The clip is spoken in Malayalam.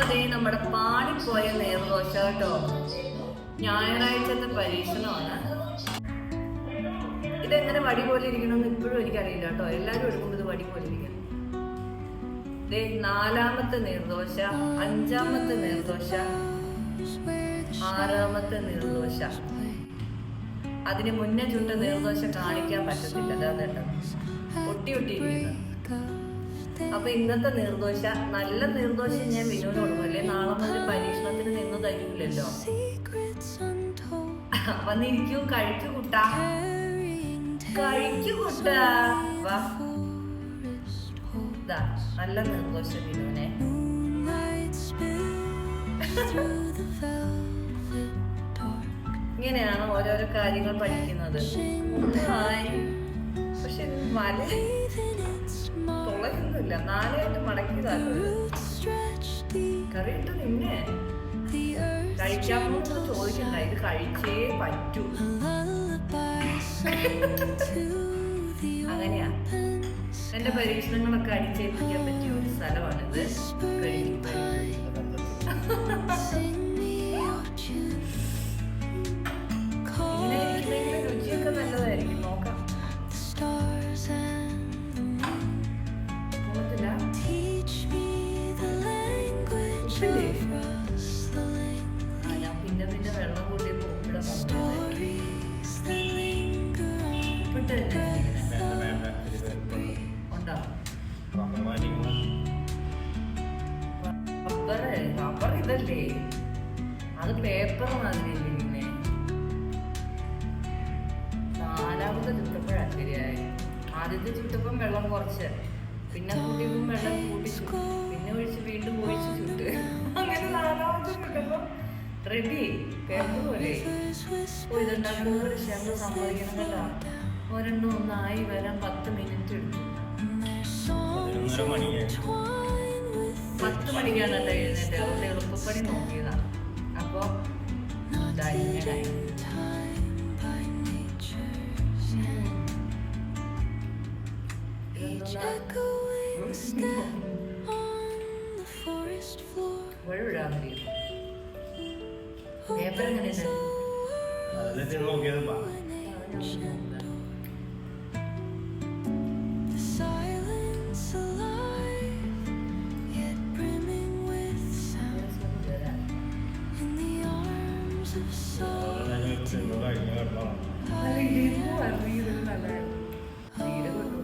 അപ്പൊ നമ്മുടെ പാടിപ്പോയ നേർദോശ കേട്ടോ. ഞായറാഴ്ചത്തെ പരീക്ഷണമാണ്. ഇതെങ്ങനെ വടി പോലെ ഇരിക്കണമെന്ന് ഇപ്പോഴും എനിക്കറിയില്ല കേട്ടോ. എല്ലാവരും എടുക്കുമ്പോൾ ഇത് വടി പോലെ ഇരിക്കണം ദേ നാലാമത്തെ നീർദോശ അഞ്ചാമത്തെ നീർദോശ ആറാമത്തെ നീർദോശ അതിന് മുന്നേ ചുണ്ട നീർദോശ കാണിക്കാൻ പറ്റത്തില്ല. അതാണ് കേട്ടോ. ഒട്ടി ഒട്ടിയിരിക്കുന്നത് അപ്പൊ ഇന്നത്തെ നീർദോശ നല്ല നീർദോശ ഞാൻ വിനോദം കൊടുക്കും. നാളെ മുതൽ പരീക്ഷണത്തിന് നിന്ന് തരൂലല്ലോ വന്നിരിക്കൂ കഴിക്കൂ കുട്ടാ. കഴിക്കൂ നല്ല നീർദോശ വിനുവിനെ ഇങ്ങനെയാണ് ഓരോരോ കാര്യങ്ങൾ പഠിക്കുന്നത്. പക്ഷെ മല. തുളയ്ക്കുന്നില്ല നാലായിട്ട് മടക്കിയതാണ് കറി ഇട്ട് നിന്നെ കഴിക്കാമോ ചോദിക്കണ്ട. ഇത് കഴിച്ചേ പറ്റൂ. അങ്ങനെയാ. എന്റെ പരീക്ഷണങ്ങളൊക്കെ അടിച്ചേൽപ്പിക്കാൻ പറ്റിയ ഒരു സ്ഥലമാണിത്. ആ, ഞാൻ പിന്നെ പിന്നെ വെള്ളം കൂട്ടി ഇതല്ലേ? അത് പേപ്പർ മാതിരി പിന്നെ. നാലാമത്തെ ചുട്ടപ്പോഴാ ശരിയായി. ആദ്യത്തെ വെള്ളം കുറച്ച്. പിന്നെ കൂട്ടിയപ്പം വെള്ളം കൂട്ടി റെഡി പേപ്പർ പോലെ ഇതുണ്ടാക്കുന്നത് പക്ഷെ ഞങ്ങൾ സമ്മതിക്കണം കേട്ടോ. ഒരെണ്ണം ഒന്നായി വരാൻ പത്ത് മിനിറ്റ് എടുത്തു. പത്ത് മണിക്കാണ് കേട്ടോ എഴുന്നേറ്റ് അതുകൊണ്ട് എളുപ്പപ്പണി Libre. Let it go, ganun the Nalagay ko, nalagay ko. Nalagay ko, ano to nalagay. Hindi naman.